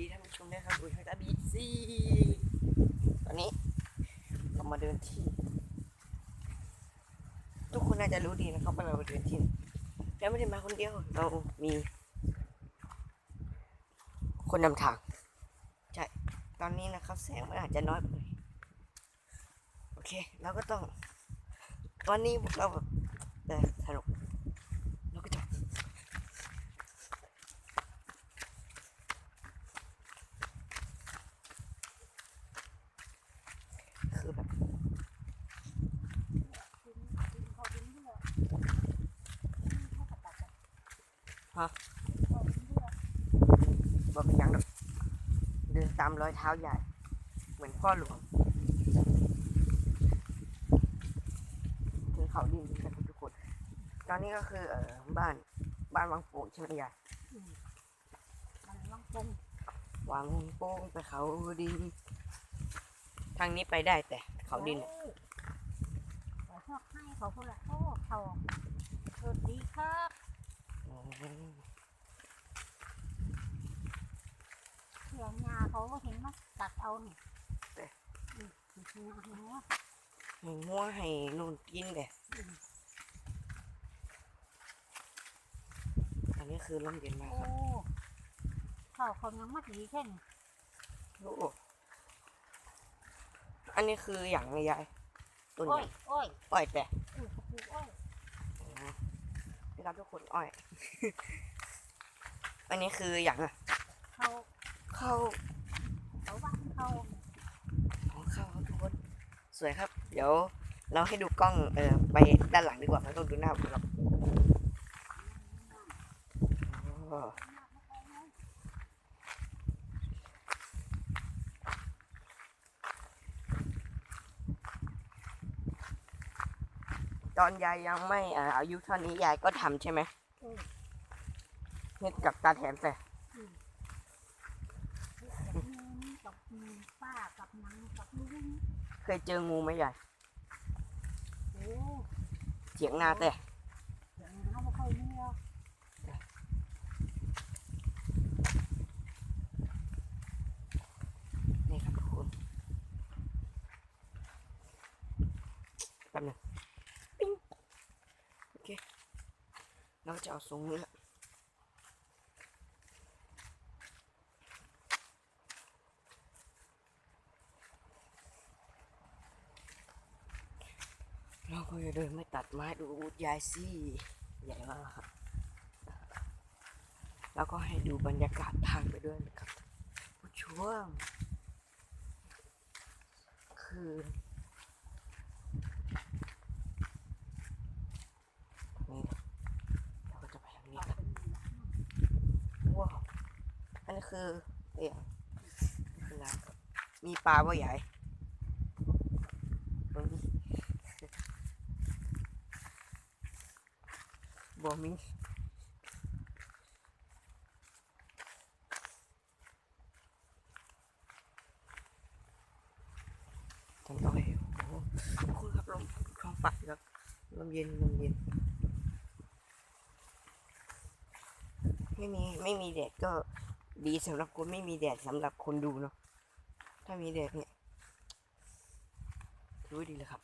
ดีท่านผู้ชมด้ครับดูทางตาบีซีตอนนี้เรามาเดินที่ ทุกคนน่าจะรู้ดีนะครับว่าเราเดินที่ไหนแล้วไม่ได้มาคนเดียวเรามีคนนำทางใช่ตอนนี้นะครับแสงมันอาจจะน้อยไปโอเคเราก็ต้อง วันนี้เราแบบเออสนุกจะ คือแบบ ฮะบอกเป็นหยังดอกเดินตามรอยเท้าใหญ่ เหมือนพ่อหลวงถึงเขาดินกันทุกคน ตอนนี้ก็คือเอ่อบ้านบ้านวังโป่งใช่ไหมยายมันล่องปงวังโป่งไปเขาดิน ทางนี้ไปได้แต่เขาดินน่ะแต่พวกให้เขาพูดละ โอ้เขาสวัสดีครับอืมเสียงยาเขาเห็นมาตัดเอานี่อืมหัวหัวให้งัวให้นู่นกินแต่อันนี้คือลมเย็นมากโอ้ครับเขาคนยังมาดีแค่นี้โอ้อันนี้คืออย่างไรยายต้นโอ้ใหยญ่โอ้ยอ้อยแต่ อือเขาปลูกโอ้ย นี่ครับทุกคนอ้อย อันนี้คืออย่างอะเขาข้าวเขาบ้านเขาของข้าวครับทุกคน สวยครับ เดี๋ยวเราให้ดูกล้องเออไปด้านหลังดีกว่าไม่ต้องดูหน้าผมหรอกโอ้ ตอนยายยังไม่อ่าอายุเท่านี้ยายก็ทำใช่ไหมเออเฮ็ดกับตาแถมแต่กับมือกับมือป้ากับนางกับลุงเคยเจองูไหมยายโอ้เจียงนาแต่ เสียงน้ำไม่ค่อยมีหรอก นี่ครับทุกคนแป๊บหนึงปิ้งโอ เคเราจะเอาทรงนี้แหละเราก็จะเดินไม่ตัดไม้ดูยายซี่ใหญ่มากครับแล้วก็ให้ดูบรรยากาศทางไปด้วยนะครับผู้ช่วงคือนี่เราก็จะไปทางนี้ครับว้าวอันนี้ คือเอี่ยคือน้ำครับมีปลาบ่ใหญ่บ่มีต้นอ้อยโอ้โหทุกคนครับลมท้องฟ้าครับลมเย็นลมเย็น ไม่มี ไม่มีแดดก็ ดีสำหรับคนไม่มีแดดสำหรับคนดูเนาะถ้ามีแดดเนี่ยรู้ดีเลยครับ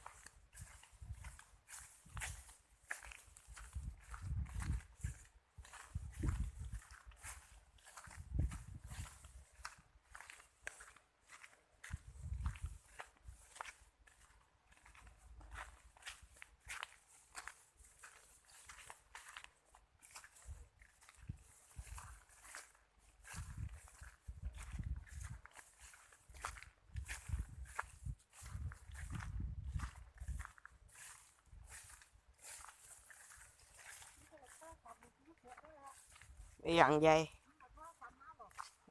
อ้อย่างใหญ่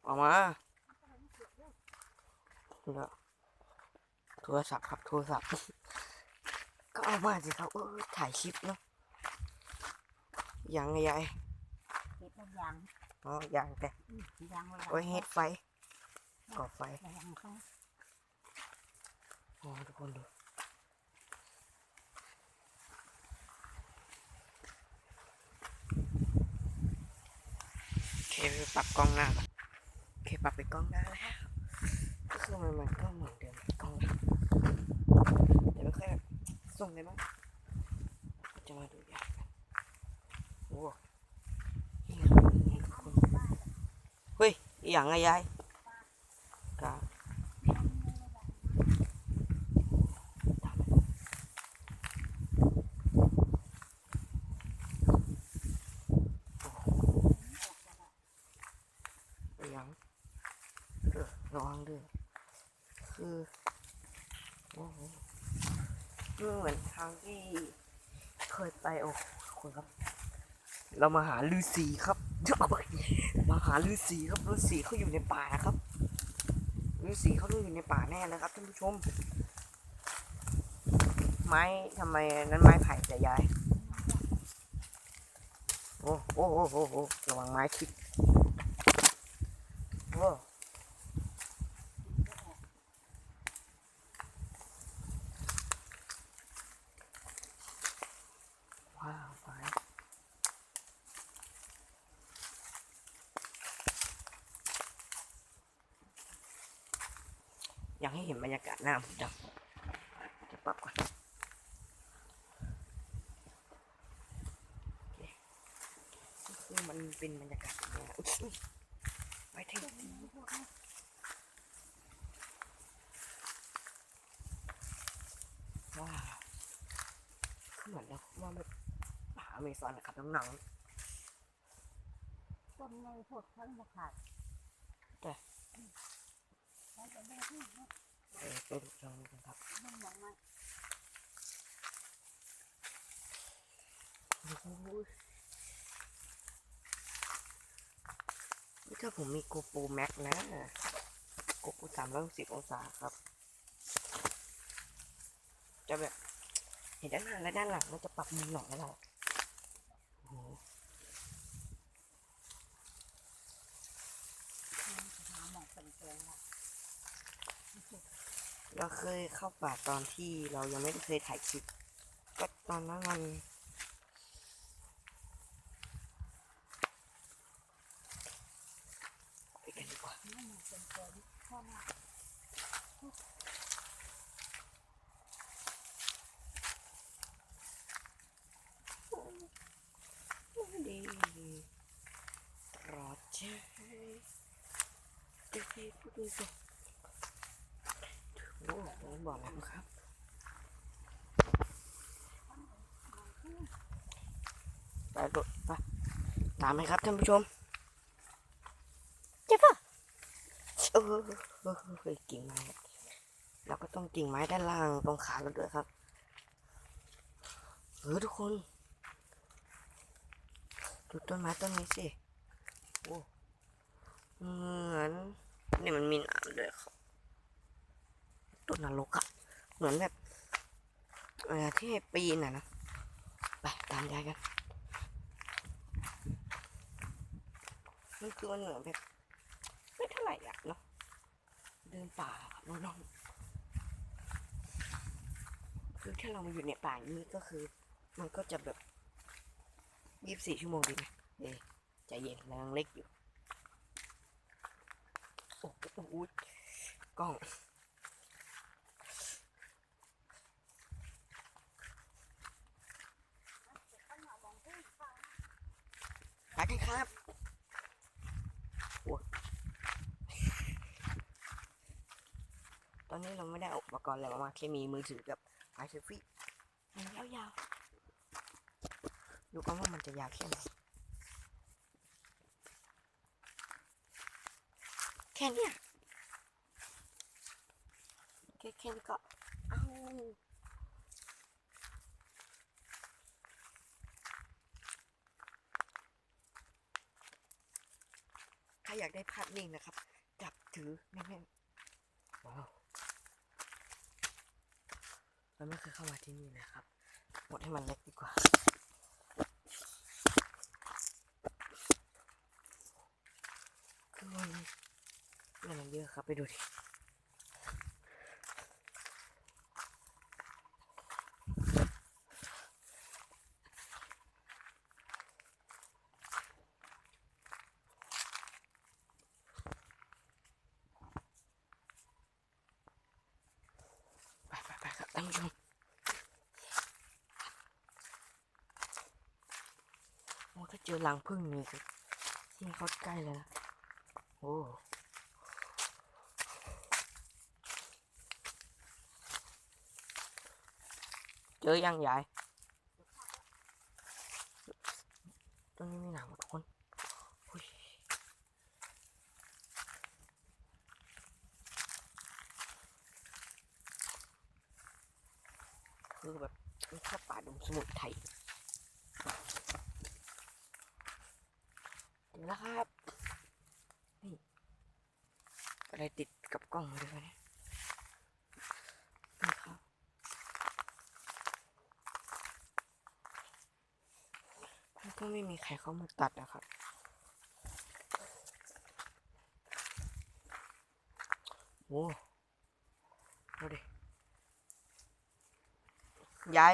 ออกมาแล้วโทรศัพท์ครับโทรศัพท์ ก็เอามาสิครับเออถ่ายคลิปเนาะอย่างใหญ่เห็ดมันยางอ๋ออย่างแต่อืมยางมันไว้เฮ็ดไฟก่อไฟยางเขาอ๋อทุกคนดูโอเคไปรับกล้องหน้าโอเคปรับไปกล้องหน้าแล้วก็คือมันมันก็เหมือนเดิมกล้องแต่ไม่ค่อยแบบส่งเลยมั้งจะมาดูยากกันโอ้นี่ไงคนเฮ้ยอหย่างไงยายกาอหย่างเออ ด้วยคือโอ้โหนี่เหมือนทางที่เคยไปโอ้คุณครับ เรามาหาฤาษีครับมาหาฤาษีครับฤาษีเขาอยู่ในป่าครับฤาษีเขาต้องอยู่ในป่าแน่นะครับท่านผู้ชม ไม้ทำไมนั้นไม้ไผ่แต่ยายโอ้โอ้โอ้โอ้ระวังไม้คิดโอ้ว้าวไม้อยาก ให้เห็นบรรยากาศหน้าผมจังจะปรับก่อนคือมันเป็นบรรยากาศอย่างเงี้ยไปเถอะว้าวคือเหมือนเราว่าแบบป่าเมซอนนะครับน้องๆต้นในพวกทั้งหมดขาดๆแต่ แล้วจะได้ที่มันเออไปดูลองดูกันครับมันหมองมาโอ้โหนี่ถ้าผมมีโกโปรแม็กนะโกโปรสามร้อยหกสิบองศาครับ จะแบบ เห็นด้านหน้าและด้านหลังมันจะปรับมุมหน่อยแล้วเราโอ้โห หาหมองเป็นเกลือละ เราเคยเข้าป่าตอนที่เรายังไม่ได้เคยถ่ายคลิป ก็ตอนนั้นมันไปกันดีกว่ามันหมองเป็นเกลือข้อหน้าไม่ดีรอใจดูสิดูสิ โอ้ตรงนั้นบอกแล้วครับไปรถไปตามไหมครับท่านผู้ชมเจ็บปะเออเออเออเออกิ่งไม้เราก็ต้องกิ่งไม้ด้านล่างตรงขาเราด้วยครับเออทุกคนดูต้นไม้ต้นนี้สิโอ้เหมือนเนี่ยมันมีหนามด้วยครับ ต้นนรกอะเหมือนแบบเวลาที่ปีนอะนะ ไปตามยายกันมันคือมันเหมือนแบบไม่เท่าไหร่อะเนาะเดินป่าน้องๆคือถ้าเรามาอยู่ในป่าอย่างนี้ก็คือ มันก็จะแบบยี่สิบสี่ชั่วโมงดีไหมเอ๊ใจเย็นเรายังเล็กอยู่ โอ้โหกล้อง ไปกันครับโอ้ยตอนนี้เราไม่ได้เอาอุปกรณ์อะไรมาแค่มีมือถือกับไอเซลฟี่มันยาวๆ ดูกันว่ามันจะยาวแค่ไหน แค่เนี้ยแค่แค่นี้ก็ เอาใคร อยากได้ภาพนิ่งนะครับ จับถือแน่นๆว้าวเราไม่เคยเข้ามาที่นี่เลยครับหมดให้มันเล็กดีกว่าคือมันนี่มันเยอะครับไปดูดิานผู้ชมโอ้ถ้าเจอรังพึ่งนี่คือที่เขาใกล้เลยนะโอ้เจอยังใหญ่ตรงนี้มีหนามทุกคนอุ๊ยคือแบบมันแค่ป่าดงสมุนไพรเดี๋ยว นะครับนี่อะไรติดกับกล้องมาด้วยเนี่ยนี่ครับมันก็ไม่มีใครเข้ามาตัดนะครับโอ้ดูดิยาย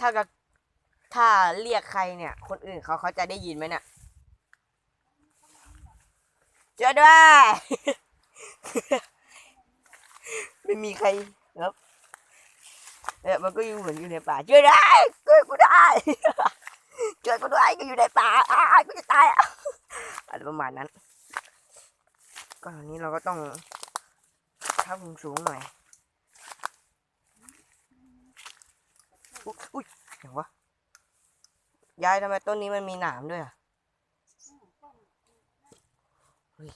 ถ้ากับถ้าเรียกใครเนี่ย คนอื่นเขาเขาจะได้ยินไหมเนี่ยเจอ ด้วย ไม่มีใครครับเออมันก็อยู่เหมือนอยู่ในป่าช่วยได้ช่วยกูได้ช่วยกูด้วยกูอยู่ในป่าอ้ากูจะตายอะอะไรประมาณนั้นก็อันนี้เราก็ต้องถ้ามสูงหน่อยอุ๊ยอุ้ยอย่างวะยายทำไมต้นนี้มันมีหนามด้วยอะ เฮ้ย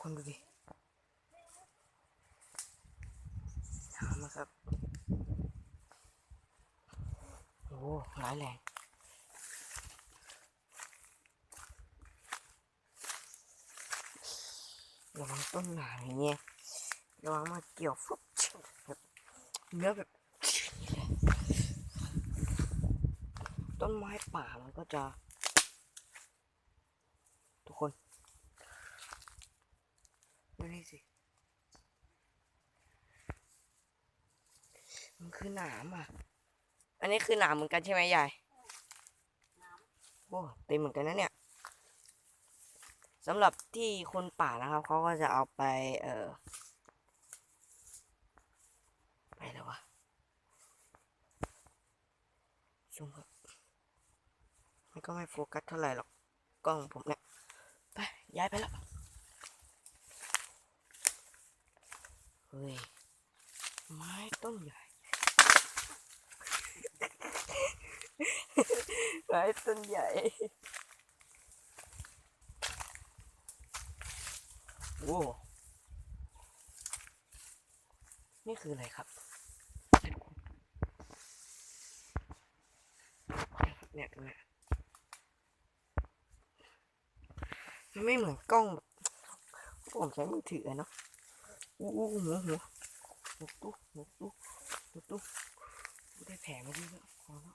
คนดูดิหนามอะครับ โอ้ร้ายแรง ระวังต้นหนาม อย่างเงี้ยระวังมาเกี่ยวฟุบแบบเนื้อแบบต้นไม้ป่ามันก็จะ ทุกคนดูนี่สิ มันคือหนามอะ อันนี้คือหนามเหมือนกันใช่ไหมยายโอ้เต็มเหมือนกันนะเนี่ย สำหรับที่คนป่านะครับเขาก็จะเอาไป เอ่อไปแล้ววะซุ่มครับมันก็ไม่โฟกัสเท่าไหร่หรอกกล้องผมเนี่ยไปย้ายไปแล้วเฮ้ยไม้ต้นใหญ่ไม้ต้นใหญ่ โว้นี่คืออะไรครับ เนี่ยตรงเนี้ยมันไม่เหมือนกล้องแบบผมใช้มือถือเนาะอู้หูหัวหัวหัวตุ๊หัวตุ๊หัวตุ๊กได้แผลมาดีแล้วพอแล้ว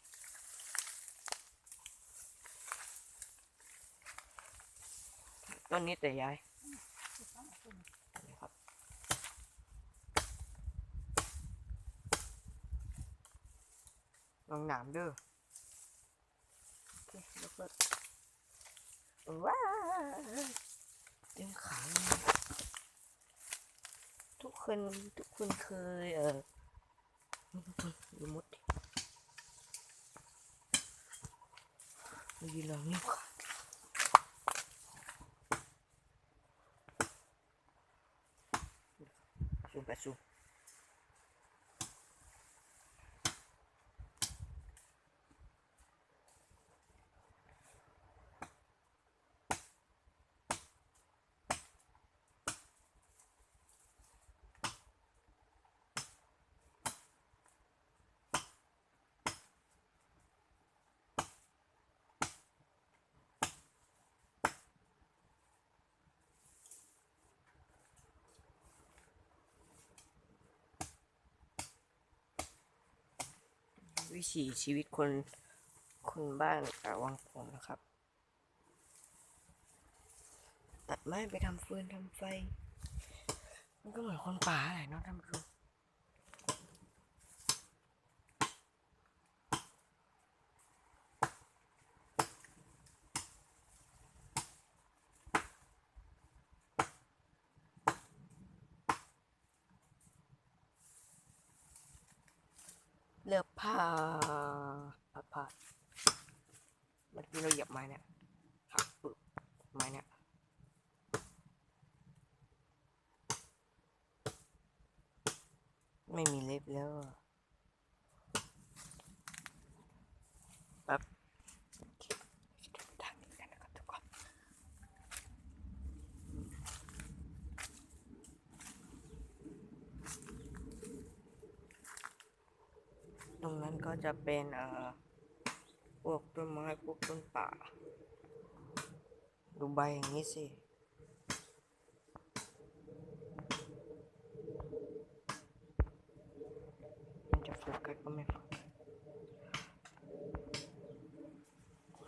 ต้นนี้แต่ยาย นี่ครับลองหนามเด้อโอเคแล้วก็ว้าวเต็มขาทุกคนทุกคนเคยเออดูมดดิดูยีราฟนิ้วขา ซู วิถีชีวิตคนคนบ้านอ่าวังผมนะครับ ตัดไม้ไปทำฟืนทำไฟ มันก็เหมือนคนป่าแหละเนาะท่านผู้ชม เลือกผ้าผ้าผ้าเมื่อกี้เราเหยียบไม้เนี่ยหักปึ๊บไม้เนี่ยไม่มีเล็บแล้วอะ แป๊บโอเคจะเดินทางนี้กันนะครับทุกคนตรงนั้นก็จะเป็นเอ่อพวกต้นไม้พวกต้นป่า ดูใบอย่างนี้สิมันจะโฟกัสก็ไม่โฟกัส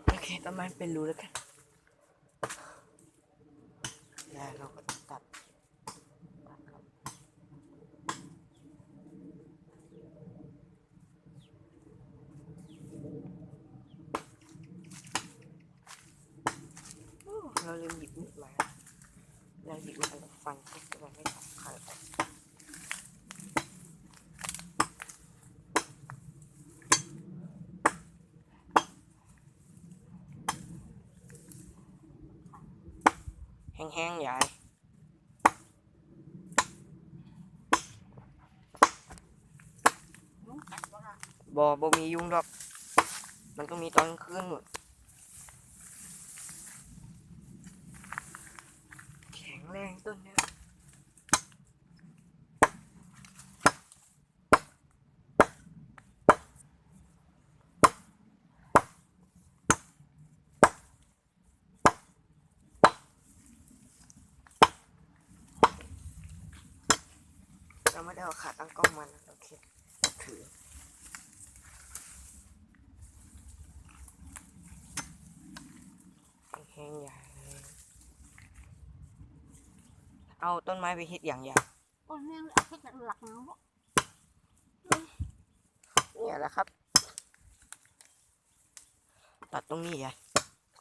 โอเค ต้นไม้เป็นรูแล้วกันแล้วเราก็ตัดตัดครับโอ้เราลืมหยิบมีดมาเราหยิบมาแล้วฟันที่มันไม่สำคัญแต่ แห้งๆใหญ่บ่ล่ะบอมียุงดอก มันต้องมีตอนกลางคืนนู่นแข็งแรงต้นเนี้ย ไม่ได้เอาขาตั้งกล้องมันโอเคถือแห้งใหญ่เลยเอาต้นไม้ไปฮิตอย่างใหญ่ต้นแม่งเอาแค่หลักเนาะเนี่ยแหละครับ ตัดตรงนี้ไง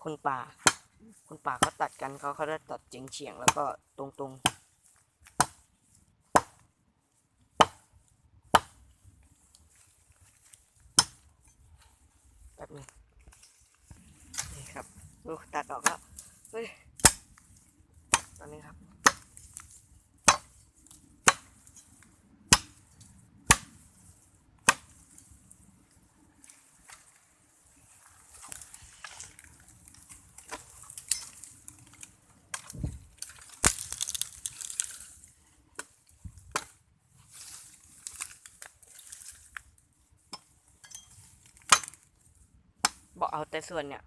คนป่า คนป่าเขาตัดกันเขาเขาจะตัดเฉียงเฉียงๆแล้วก็ตรงตรงๆแบบนี้นี่ครับ ดูตัดออกแล้วเฮ้ยตอนนี้ครับ บอกเอาแต่ส่วนเนี่ย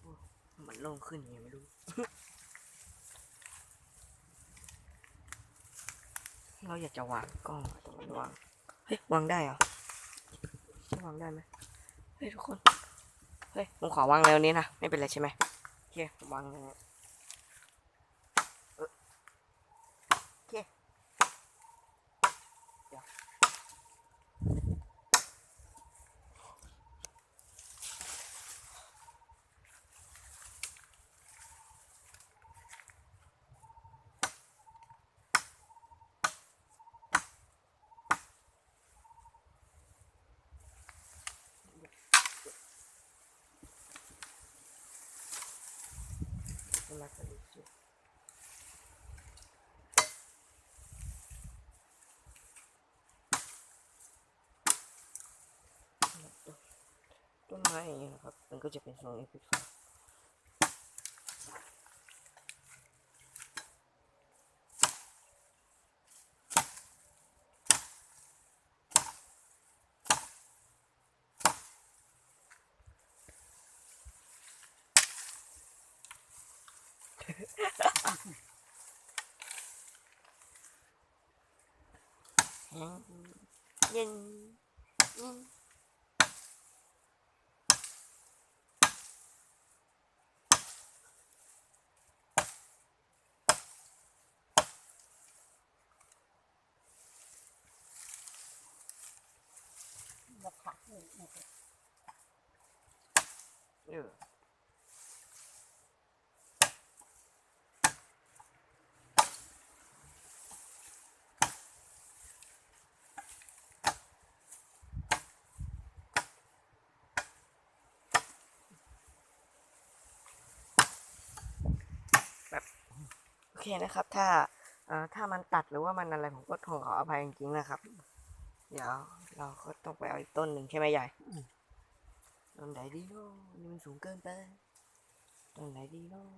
โอ้มันโล่ง ขึ้นยังไงไม่รู้เราอยากจะวางกล้องแต่มันวาง เฮ้ย วางได้เหรอ วางได้ไหมเฮ้ยทุกคน เฮ้ย ผมขอวางแล้วนี้นะ ไม่เป็นไรใช่ไหมโอเควางเลย มาสลิดสิต้นไม้อย่างเงี้ยนะครับ มันก็จะเป็นทรงเอพิฟาแห้ง เย็นเย็น บ่ขาดเลยเนี่ย เออแบบโอ เคนะครับ ถ้าเอ่อถ้ามันตัดหรือว่ามันอะไรผมก็ขออภัยจริงๆนะครับ เดี๋ยวเราก็ต้องไปเอาอีกต้นหนึ่งใช่ไหมยายต้นไหนดีเนาะนี่มันสูงเกินไปต้นไหนดีเนาะ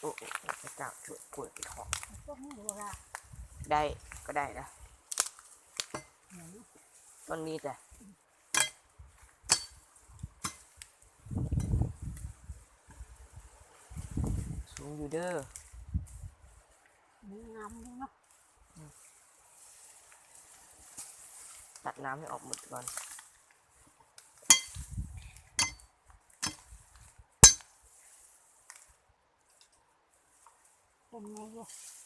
โอ้โอ้โอ้พระเจ้าช่วยกล้วยไปทองพวกนี้ดูละได้ก็ได้นะเหมือนต้นนี้แต่สูง อยู่เด้อมีงามด้วยเนาะตัดน้ำให้ออกหมดก่อนเป็นไงอยู่เ